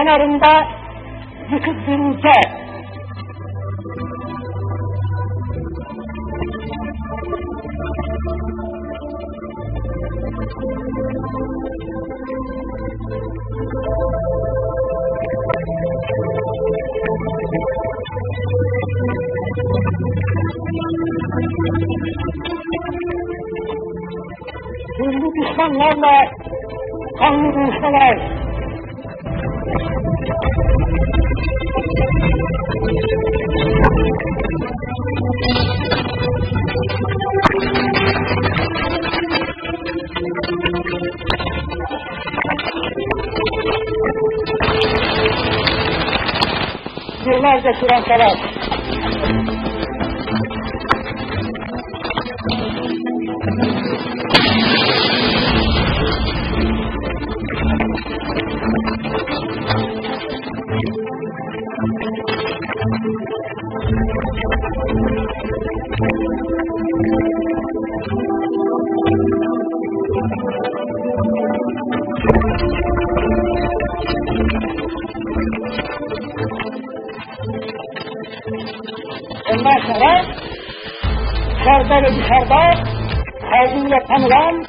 kenarında yıkık bir ülke. Şimdi düşmanlarla kanlı dövüşmeler. Gimnàsia 47. içeride ve dışarıda saygıyla tanılan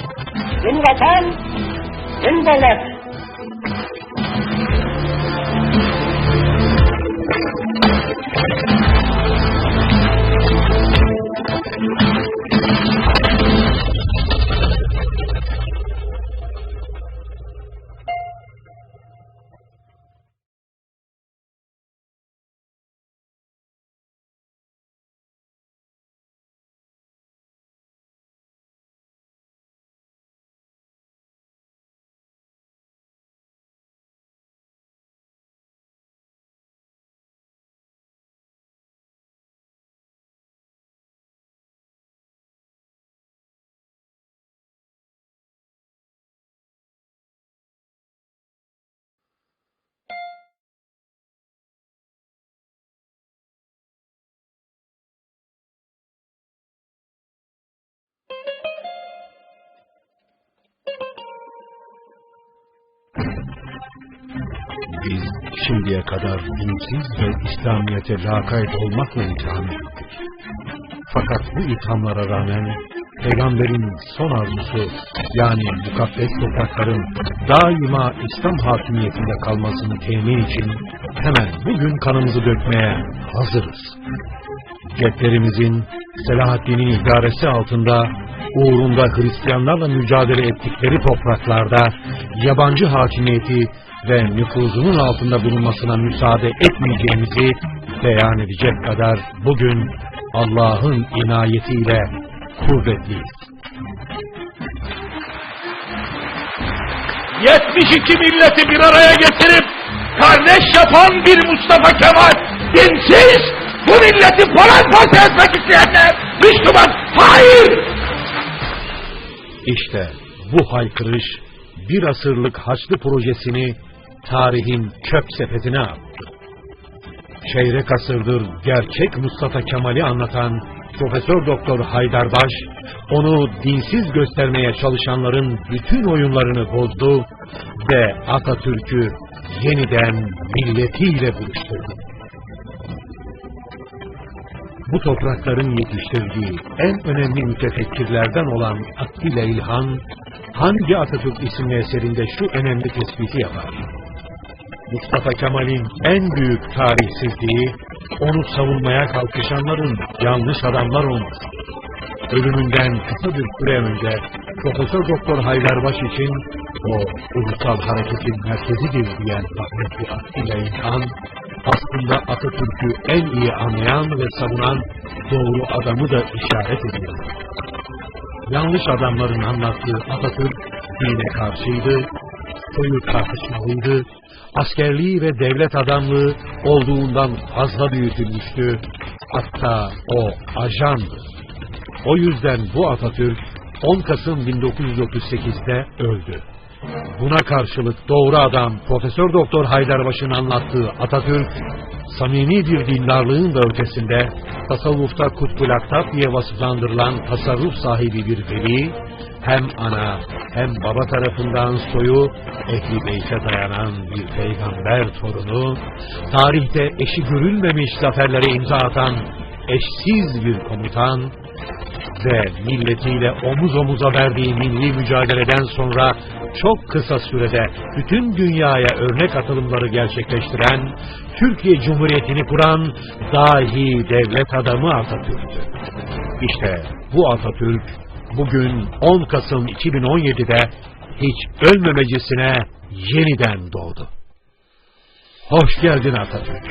yeni vatan, yeni Biz şimdiye kadar dinsiz ve İslamiyet'e lakayt olmakla itham edildik. Fakat bu ithamlara rağmen Peygamberin son arzusu yani mukaddes toprakların daima İslam hakimiyetinde kalmasını temin için hemen bugün kanımızı dökmeye hazırız. Ceplerimizin Selahaddin'in idaresi altında uğrunda Hristiyanlarla mücadele ettikleri topraklarda yabancı hakimiyeti ve nüfuzunun altında bulunmasına müsaade etmeyeceğimizi beyan edecek kadar bugün Allah'ın inayetiyle kuvvetliyiz. 72 milleti bir araya getirip kardeş yapan bir Mustafa Kemal dinsiz bu milleti paramparça etmek isteyenler Müslüman hayır İşte bu haykırış bir asırlık Haçlı projesini tarihin çöp sepetine attı. Çeyrek asırdır gerçek Mustafa Kemal'i anlatan Profesör Doktor Haydarbaş, onu dinsiz göstermeye çalışanların bütün oyunlarını bozdu ve Atatürk'ü yeniden milletiyle buluşturdu. Bu toprakların yetiştirdiği en önemli mütefekkirlerden olan Attila İlhan, hangi Atatürk isimli eserinde şu önemli tespiti yapar. Mustafa Kemal'in en büyük tarihsizliği, onu savunmaya kalkışanların yanlış adamlar olması. Ölümünden kısa bir süre önce Profesör Doktor Haydarbaş için o ulusal hareketin merkezidir diyen rahmetli Attila İlhan, aslında Atatürk'ü en iyi anlayan ve savunan doğru adamı da işaret ediyor. Yanlış adamların anlattığı Atatürk dine karşıydı, soyu tartışmalıydı, askerliği ve devlet adamlığı olduğundan fazla büyütülmüştü, hatta o ajandı. O yüzden bu Atatürk 10 Kasım 1938'de öldü. Buna karşılık doğru adam Profesör Doktor Haydarbaş'ın anlattığı Atatürk, samimi bir dindarlığın da ötesinde tasavvufta kutbul aktap diye vasıflandırılan tasarruf sahibi bir veli, hem ana hem baba tarafından soyu Ehli Beyt'e dayanan bir peygamber torunu, tarihte eşi görülmemiş zaferlere imza atan eşsiz bir komutan ve milletiyle omuz omuza verdiği milli mücadeleden sonra çok kısa sürede bütün dünyaya örnek atılımları gerçekleştiren, Türkiye Cumhuriyeti'ni kuran dahi devlet adamı Atatürk'tü. İşte bu Atatürk bugün 10 Kasım 2017'de hiç ölmemecesine yeniden doğdu. Hoş geldin Atatürk.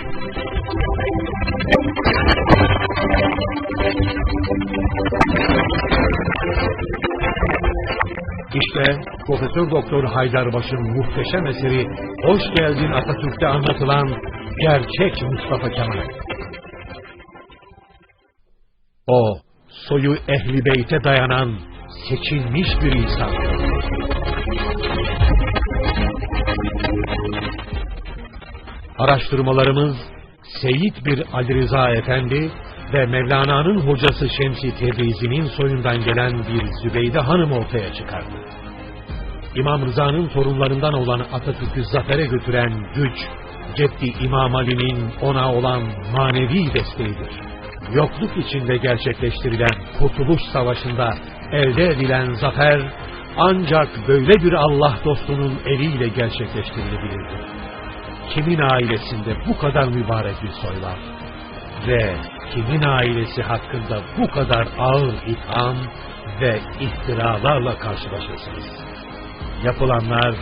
İşte Profesör Doktor Haydarbaş'ın muhteşem eseri Hoş Geldin Atatürk'te anlatılan gerçek Mustafa Kemal. O soyu ehli beyte dayanan seçilmiş bir insan. Araştırmalarımız Seyit bir Ali Rıza Efendi ve Mevlana'nın hocası Şemsi Tebrizi'nin soyundan gelen bir Zübeyde Hanım ortaya çıkardı. İmam Rıza'nın torunlarından olan Atatürk'ü zafere götüren güç, Ceddi İmam Ali'nin ona olan manevi desteğidir. Yokluk içinde gerçekleştirilen Kurtuluş Savaşı'nda elde edilen zafer, ancak böyle bir Allah dostunun eliyle gerçekleştirilebilirdi. Kimin ailesinde bu kadar mübarek bir soy var? Ve kimin ailesi hakkında bu kadar ağır itham ve iftiralarla karşılaşırsınız? Yapılanlar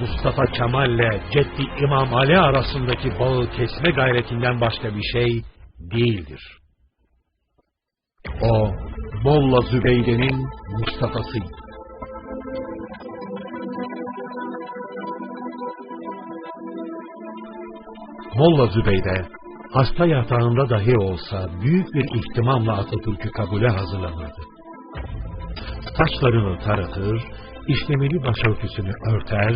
Mustafa Kemal'le Ceddi İmam Ali arasındaki bağı kesme gayretinden başka bir şey değildir. O Molla Zübeyde'nin Mustafa'sıydı. Molla Zübeyde hasta yatağında dahi olsa büyük bir ihtimamla Atatürk'ü kabule hazırlanırdı. Saçlarını taratır, işlemeli başörtüsünü örter,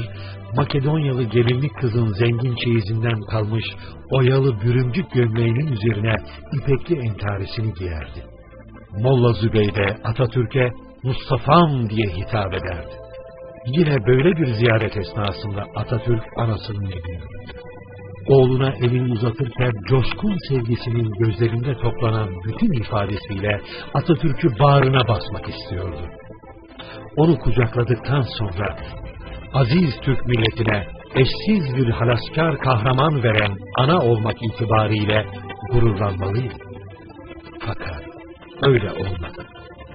Makedonyalı gelinlik kızın zengin çeyizinden kalmış oyalı bürümcük gömleğinin üzerine ipekli entarisini giyerdi. Molla Zübeyde Atatürk'e Mustafa'm diye hitap ederdi. Yine böyle bir ziyaret esnasında Atatürk anasının elini öptü. Oğluna elini uzatırken coşkun sevgisinin gözlerinde toplanan bütün ifadesiyle Atatürk'ü bağrına basmak istiyordu. Onu kucakladıktan sonra aziz Türk milletine eşsiz bir halaskar kahraman veren ana olmak itibariyle gururlanmalıydı. Fakat öyle olmadı.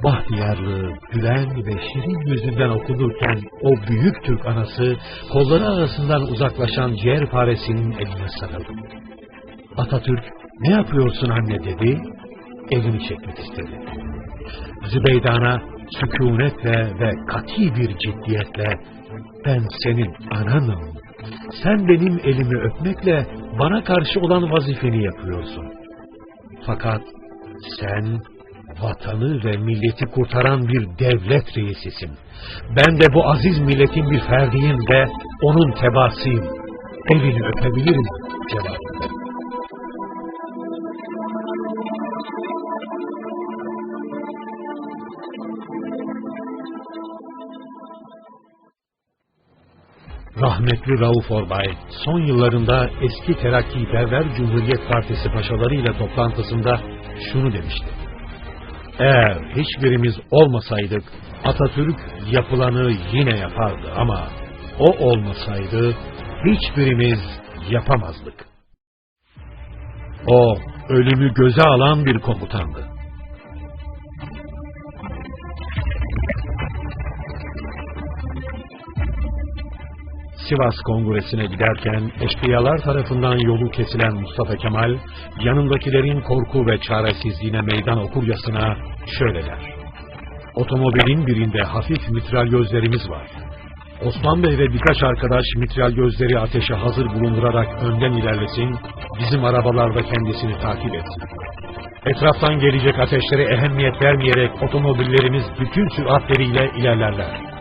Bahtiyarlığı, güven ve şirin yüzünden okunurken o büyük Türk anası kolları arasından uzaklaşan ciğer faresinin eline sarıldı. Atatürk ne yapıyorsun anne dedi, elini çekmek istedi. Zübeyde ana sükunetle ve kati bir ciddiyetle ben senin ananım. Sen benim elimi öpmekle bana karşı olan vazifeni yapıyorsun. Fakat sen vatanı ve milleti kurtaran bir devlet reisisin. Ben de bu aziz milletin bir ferdiyim ve onun tebaasıyım. Elini öpebilirim verdi. Rahmetli Rauf Orbay, son yıllarında eski Terakkiperver Cumhuriyet Partisi paşalarıyla toplantısında şunu demişti. Eğer hiçbirimiz olmasaydık Atatürk yapılanı yine yapardı ama o olmasaydı hiçbirimiz yapamazdık. O ölümü göze alan bir komutandı. Sivas Kongresi'ne giderken eşkıyalar tarafından yolu kesilen Mustafa Kemal, yanındakilerin korku ve çaresizliğine meydan okurcasına şöyle der. Otomobilin birinde hafif mitralyözlerimiz var. Osman Bey ve birkaç arkadaş mitralyözleri ateşe hazır bulundurarak önden ilerlesin, bizim arabalarda kendisini takip etsin. Etraftan gelecek ateşlere ehemmiyet vermeyerek otomobillerimiz bütün süratleriyle ilerlerler.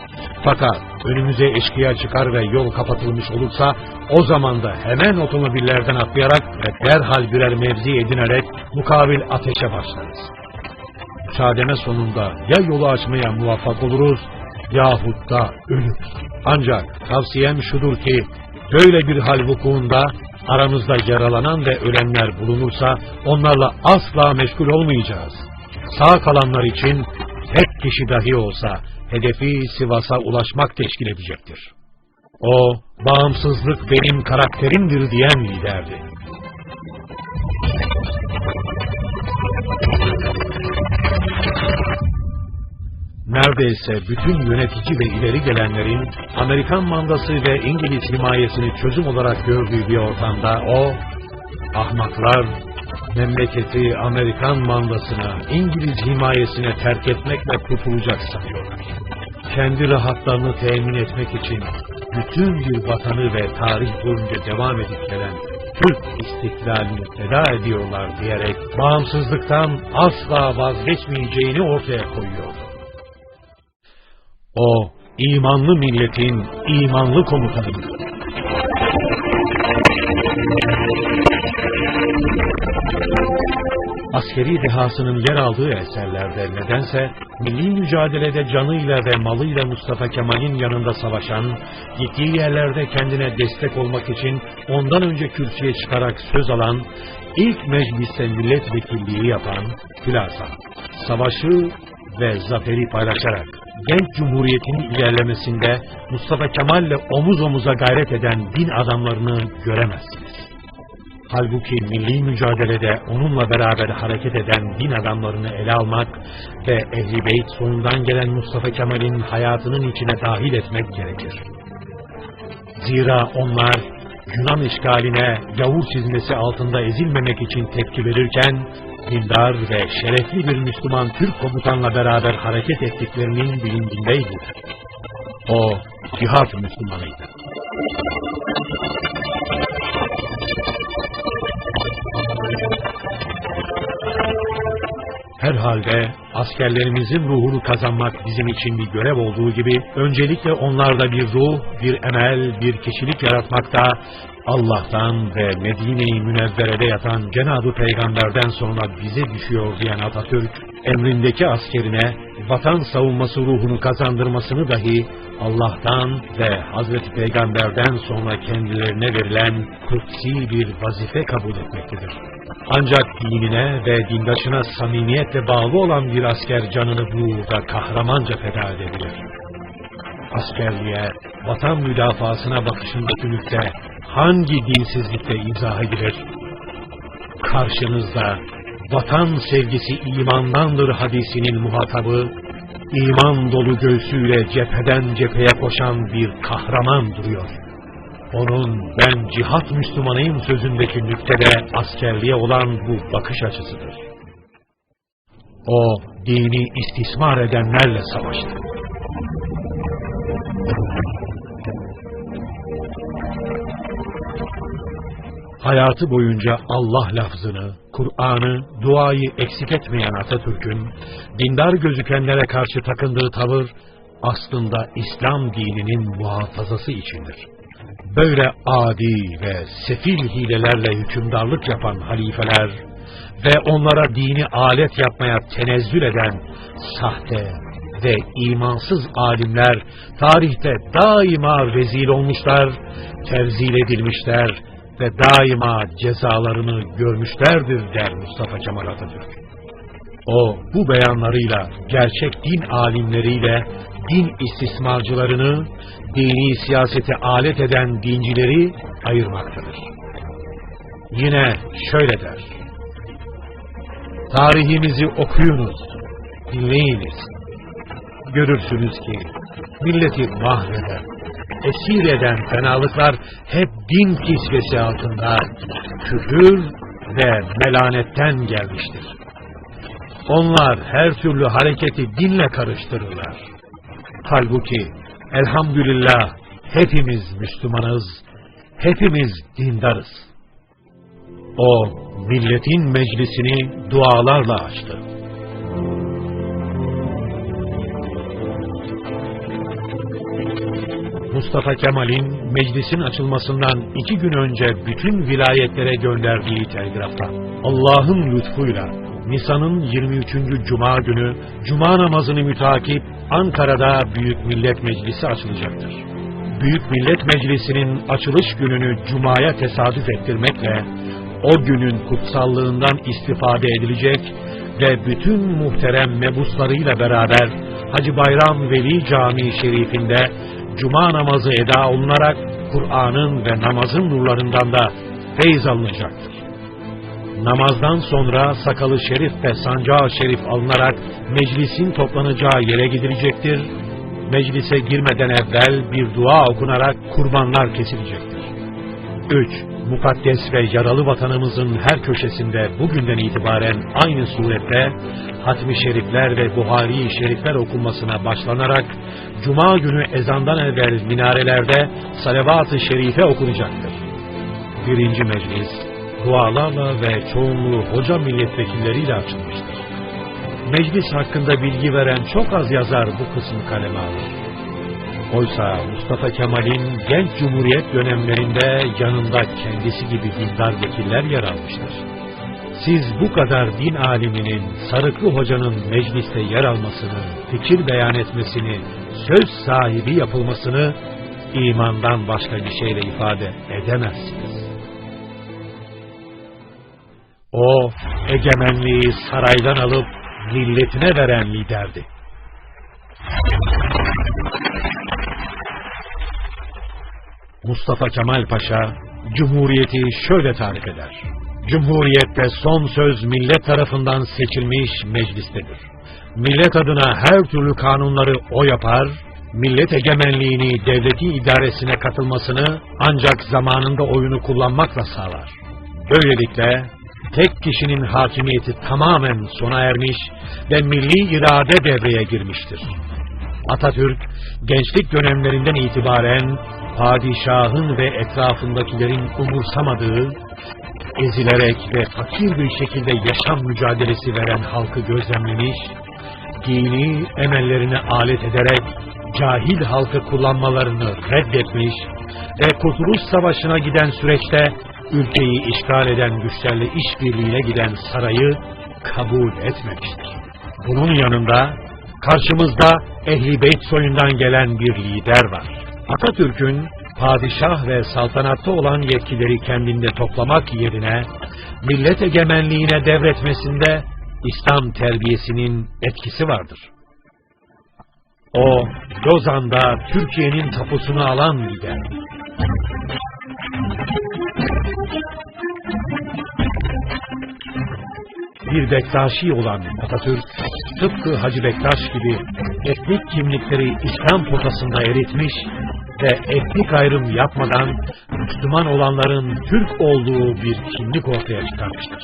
Fakat önümüze eşkıya çıkar ve yol kapatılmış olursa o zaman da hemen otomobillerden atlayarak ve derhal birer mevzi edinerek mukabil ateşe başlarız. Müsaademe sonunda ya yolu açmaya muvaffak oluruz yahut da ölür. Ancak tavsiyem şudur ki böyle bir hal vukuunda aramızda yaralanan ve ölenler bulunursa onlarla asla meşgul olmayacağız. Sağ kalanlar için tek kişi dahi olsa hedefi Sivas'a ulaşmak teşkil edecektir. O, bağımsızlık benim karakterimdir diyen liderdi. Neredeyse bütün yönetici ve ileri gelenlerin Amerikan mandası ve İngiliz himayesini çözüm olarak gördüğü bir ortamda o, ahmaklar memleketi Amerikan mandasına, İngiliz himayesine terk etmekle kurtulacak sanıyorlar. Kendi rahatlarını temin etmek için bütün bir vatanı ve tarih boyunca devam edip gelen Türk istiklalini feda ediyorlar diyerek bağımsızlıktan asla vazgeçmeyeceğini ortaya koyuyor. O imanlı milletin imanlı komutanıdır. Askeri dehasının yer aldığı eserlerde nedense milli mücadelede canıyla ve malıyla Mustafa Kemal'in yanında savaşan, gittiği yerlerde kendine destek olmak için ondan önce kürsüye çıkarak söz alan, ilk mecliste milletvekilliği yapan, hülasa, savaşı ve zaferi paylaşarak genç cumhuriyetin ilerlemesinde Mustafa Kemal'le omuz omuza gayret eden din adamlarını göremezsiniz. Halbuki milli mücadelede onunla beraber hareket eden din adamlarını ele almak ve Ehl-i Beyt soyundan gelen Mustafa Kemal'in hayatının içine dahil etmek gerekir. Zira onlar Yunan işgaline gavur çizmesi altında ezilmemek için tepki verirken, dindar ve şerefli bir Müslüman Türk komutanla beraber hareket ettiklerinin bilincindeydi. O, cihat Müslümanıydı. Herhalde askerlerimizin ruhunu kazanmak bizim için bir görev olduğu gibi öncelikle onlarda bir ruh, bir emel, bir kişilik yaratmakta Allah'tan ve Medine-i Münevvere'de yatan Cenab-ı Peygamber'den sonra bize düşüyor diyen Atatürk, emrindeki askerine vatan savunması ruhunu kazandırmasını dahi Allah'tan ve Hazreti Peygamber'den sonra kendilerine verilen kutsi bir vazife kabul etmektedir. Ancak dinine ve dindaşına samimiyetle bağlı olan bir asker canını bu kahramanca feda edebilir. Askerliğe, vatan müdafasına bakışındaki nükte hangi dinsizlikle izah edilir? Karşınızda vatan sevgisi imandandır hadisinin muhatabı, iman dolu göğsüyle cepheden cepheye koşan bir kahraman duruyor. Onun ben cihat Müslümanıyım sözündeki nüktede askerliğe olan bu bakış açısıdır. O dini istismar edenlerle savaştı. Hayatı boyunca Allah lafzını, Kur'an'ı, duayı eksik etmeyen Atatürk'ün, dindar gözükenlere karşı takındığı tavır, aslında İslam dininin muhafazası içindir. Böyle adi ve sefil hilelerle hükümdarlık yapan halifeler ve onlara dini alet yapmaya tenezzül eden sahte ve imansız alimler tarihte daima rezil olmuşlar, terzil edilmişler ve daima cezalarını görmüşlerdir der Mustafa Kemal Atatürk. O bu beyanlarıyla gerçek din alimleriyle din istismarcılarını, dini siyasete alet eden dincileri ayırmaktadır. Yine şöyle der. Tarihimizi okuyunuz, dinleyiniz. Görürsünüz ki milleti mahveden, esir eden fenalıklar hep din kisvesi altında küfür ve melanetten gelmiştir. Onlar her türlü hareketi dinle karıştırırlar. Halbuki elhamdülillah hepimiz Müslümanız, hepimiz dindarız. O milletin meclisini dualarla açtı. Mustafa Kemal'in meclisin açılmasından iki gün önce bütün vilayetlere gönderdiği telgrafta Allah'ın lütfuyla Nisan'ın 23. Cuma günü Cuma namazını mütakip Ankara'da Büyük Millet Meclisi açılacaktır. Büyük Millet Meclisi'nin açılış gününü Cuma'ya tesadüf ettirmekle o günün kutsallığından istifade edilecek ve bütün muhterem mebuslarıyla beraber Hacı Bayram Veli Camii Şerifinde Cuma namazı eda olunarak Kur'an'ın ve namazın nurlarından da feyz alınacaktır. Namazdan sonra sakalı şerif ve sancağı şerif alınarak meclisin toplanacağı yere gidilecektir. Meclise girmeden evvel bir dua okunarak kurbanlar kesilecektir. 3. Mukaddes ve yaralı vatanımızın her köşesinde bugünden itibaren aynı surette hatmi şerifler ve Buhari şerifler okunmasına başlanarak Cuma günü ezandan evvel minarelerde salavat-ı şerife okunacaktır. Birinci meclis dualarla ve çoğunluğu hoca milletvekilleriyle açılmıştır. Meclis hakkında bilgi veren çok az yazar bu kısmı kaleme alır. Oysa Mustafa Kemal'in genç cumhuriyet dönemlerinde yanında kendisi gibi dindar vekiller yer almıştır. Siz bu kadar din aliminin, Sarıklı Hoca'nın mecliste yer almasını, fikir beyan etmesini, söz sahibi yapılmasını imandan başka bir şeyle ifade edemezsiniz. O, egemenliği saraydan alıp milletine veren liderdi. Mustafa Kemal Paşa, Cumhuriyeti şöyle tarif eder. Cumhuriyette son söz millet tarafından seçilmiş meclistedir. Millet adına her türlü kanunları o yapar, millet egemenliğini devleti idaresine katılmasını ancak zamanında oyunu kullanmakla sağlar. Böylelikle tek kişinin hakimiyeti tamamen sona ermiş ve milli irade devreye girmiştir. Atatürk, gençlik dönemlerinden itibaren padişahın ve etrafındakilerin umursamadığı, ezilerek ve fakir bir şekilde yaşam mücadelesi veren halkı gözlemlemiş, dini emellerine alet ederek cahil halkı kullanmalarını reddetmiş ve Kurtuluş Savaşı'na giden süreçte ülkeyi işgal eden güçlerle işbirliğine giden sarayı kabul etmemiştir. Bunun yanında karşımızda Ehli Beyt soyundan gelen bir lider var. Atatürk'ün padişah ve saltanatta olan yetkileri kendinde toplamak yerine millet egemenliğine devretmesinde İslam terbiyesinin etkisi vardır. O, Lozan'da Türkiye'nin tapusunu alan lider. Bir Bektaşi olan Atatürk, tıpkı Hacı Bektaş gibi etnik kimlikleri İslam potasında eritmiş ve etnik ayrım yapmadan Müslüman olanların Türk olduğu bir kimlik ortaya çıkarmıştır.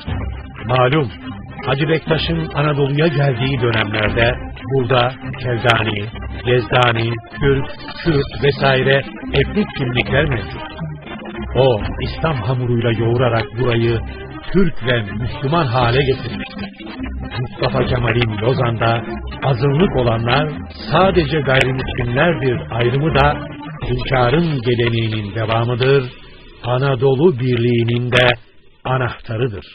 Malum, Hacı Bektaş'ın Anadolu'ya geldiği dönemlerde burada Keldani, Yezdani, Türk, Kürt vesaire etnik kimlikler mevcut. O, İslam hamuruyla yoğurarak burayı Türk ve Müslüman hale getirmiştir. Mustafa Kemal'in Lozan'da azınlık olanlar sadece gayrimüslimlerdir ayrımı da hünkârın geleneğinin devamıdır, Anadolu Birliği'nin de anahtarıdır.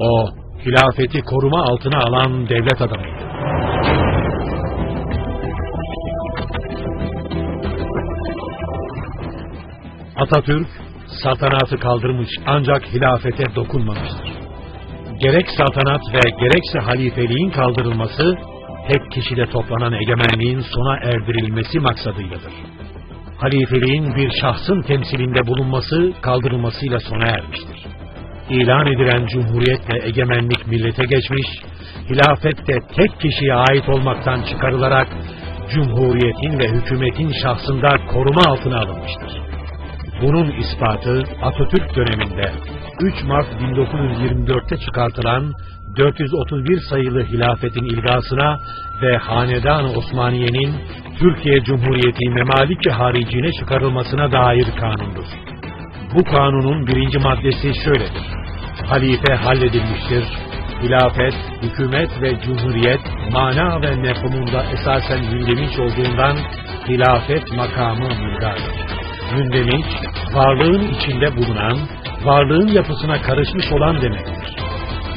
O, hilafeti koruma altına alan devlet adamıydı. Atatürk, saltanatı kaldırmış ancak hilafete dokunmamıştır. Gerek saltanat ve gerekse halifeliğin kaldırılması, tek kişide toplanan egemenliğin sona erdirilmesi maksadıyladır. Halifeliğin bir şahsın temsilinde bulunması kaldırılmasıyla sona ermiştir. İlan edilen cumhuriyet ve egemenlik millete geçmiş, hilafet de tek kişiye ait olmaktan çıkarılarak cumhuriyetin ve hükümetin şahsında koruma altına alınmıştır. Bunun ispatı Atatürk döneminde 3 Mart 1924'te çıkartılan 431 sayılı hilafetin ilgasına ve Hanedan-ı Osmaniye'nin Türkiye Cumhuriyeti Memaliki haricine çıkarılmasına dair kanundur. Bu kanunun birinci maddesi şöyledir. Halife halledilmiştir. Hilafet, hükümet ve cumhuriyet mana ve mefhumunda esasen mündemiş olduğundan hilafet makamı müldardır. Mündemiş, varlığın içinde bulunan, varlığın yapısına karışmış olan demektir.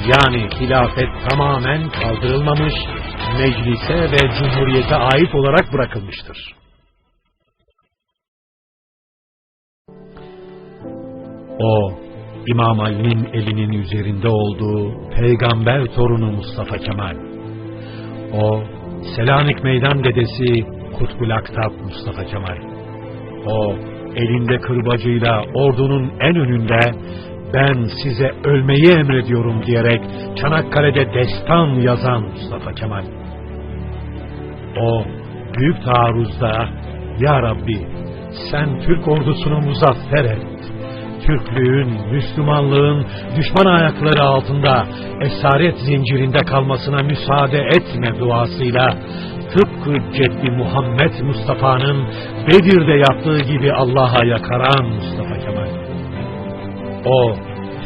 Yani hilafet tamamen kaldırılmamış, meclise ve cumhuriyete ait olarak bırakılmıştır. O, İmam Ali'nin elinin üzerinde olduğu peygamber torunu Mustafa Kemal. O, Selanik Meydan dedesi Kutbul Aktap Mustafa Kemal. O, elinde kırbacıyla ordunun en önünde ben size ölmeyi emrediyorum diyerek Çanakkale'de destan yazan Mustafa Kemal. O büyük taarruzda Ya Rabbi sen Türk ordusunu muzaffer et. Türklüğün, Müslümanlığın düşman ayakları altında esaret zincirinde kalmasına müsaade etme duasıyla tıpkı Ceddi Muhammed Mustafa'nın Bedir'de yaptığı gibi Allah'a yakaran Mustafa Kemal. O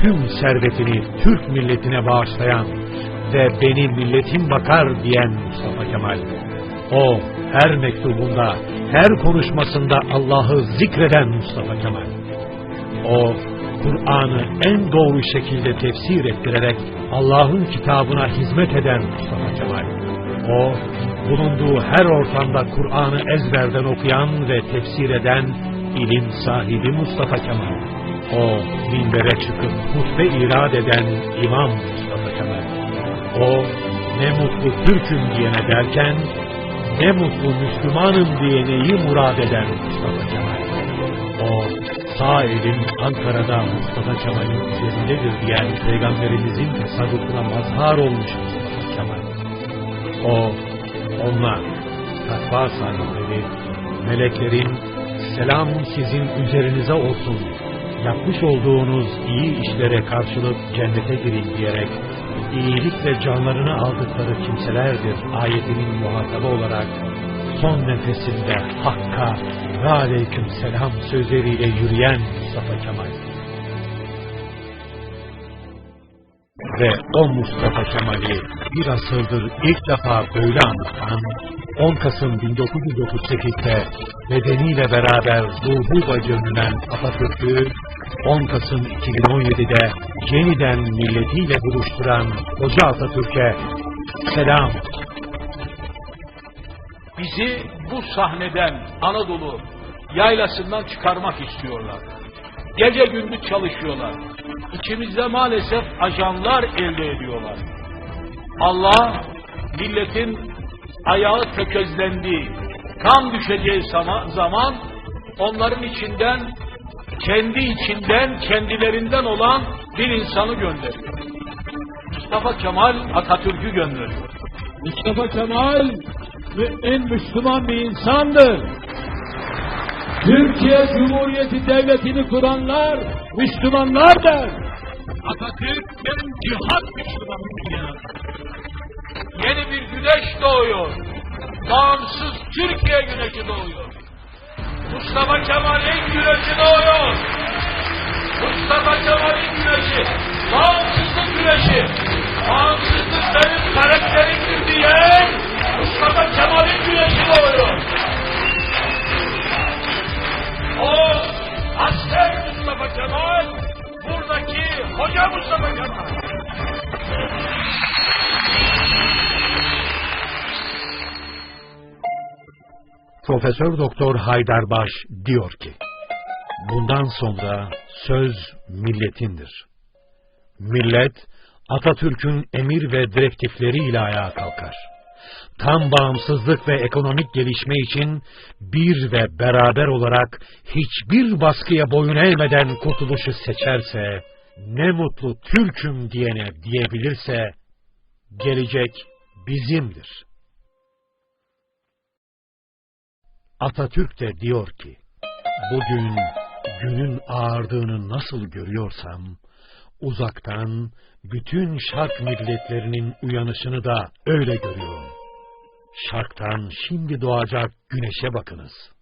tüm servetini Türk milletine bağışlayan ve beni milletim bakar diyen Mustafa Kemal. O her mektubunda, her konuşmasında Allah'ı zikreden Mustafa Kemal. O Kur'an'ı en doğru şekilde tefsir ettirerek Allah'ın kitabına hizmet eden Mustafa Kemal. O bulunduğu her ortamda Kur'an'ı ezberden okuyan ve tefsir eden ilim sahibi Mustafa Kemal. O minbere çıkıp hutbe irad eden İmam Mustafa Kemal. O ne mutlu Türk'üm diyene derken ne mutlu Müslümanım diyeneyi murad eden Mustafa Kemal. O sağ elim Ankara'da Mustafa Kemal'in üzerindedir diyen peygamberimizin tasarrufuna mazhar olmuş Mustafa Kemal. O, onlar, takva sahipleri, meleklerin selamun sizin üzerinize olsun, yapmış olduğunuz iyi işlere karşılık cennete girin diyerek iyilikle canlarını aldıkları kimselerdir ayetinin muhatabı olarak son nefesinde Hakk'a ve aleyküm selam sözleriyle yürüyen Mustafa Kemal. Ve o Mustafa Kemal'i bir asırdır ilk defa böyle anlatan 10 Kasım 1938'de bedeniyle beraber ruhu bacımından Atatürk'ü 10 Kasım 2017'de yeniden milletiyle buluşturan Hoca Atatürk'e selam Bizi bu sahneden Anadolu yaylasından çıkarmak istiyorlar. Gece gündüz çalışıyorlar. İçimizde maalesef ajanlar elde ediyorlar. Allah milletin ayağı tökezlendiği, kan düşeceği zaman, onların içinden, kendi içinden, kendilerinden olan bir insanı gönderiyor. Mustafa Kemal Atatürk'ü gönderiyor. Mustafa Kemal en Müslüman bir insandır. Türkiye Cumhuriyeti Devleti'ni kuranlar Müslümanlardır. Atatürk benim cihat Müslümanım ya. Yeni bir güneş doğuyor. Bağımsız Türkiye güneşi doğuyor. Mustafa Kemal'in güneşi doğuyor. Mustafa Kemal'in güneşi. Bağımsızlık güneşi. Bağımsızlık benim karakterimdir diyen Mustafa Kemal'in güneşi doğuyor. O asker Mustafa Kemal, buradaki hoca Mustafa Kemal. Profesör Doktor Haydar Baş diyor ki, bundan sonra söz milletindir. Millet, Atatürk'ün emir ve direktifleriyle ayağa kalkar. Tam bağımsızlık ve ekonomik gelişme için bir ve beraber olarak hiçbir baskıya boyun eğmeden kurtuluşu seçerse, ne mutlu Türk'üm diyene diyebilirse, gelecek bizimdir.'' Atatürk de diyor ki, bugün günün ağardığını nasıl görüyorsam, uzaktan bütün şark milletlerinin uyanışını da öyle görüyorum. Şarktan şimdi doğacak güneşe bakınız.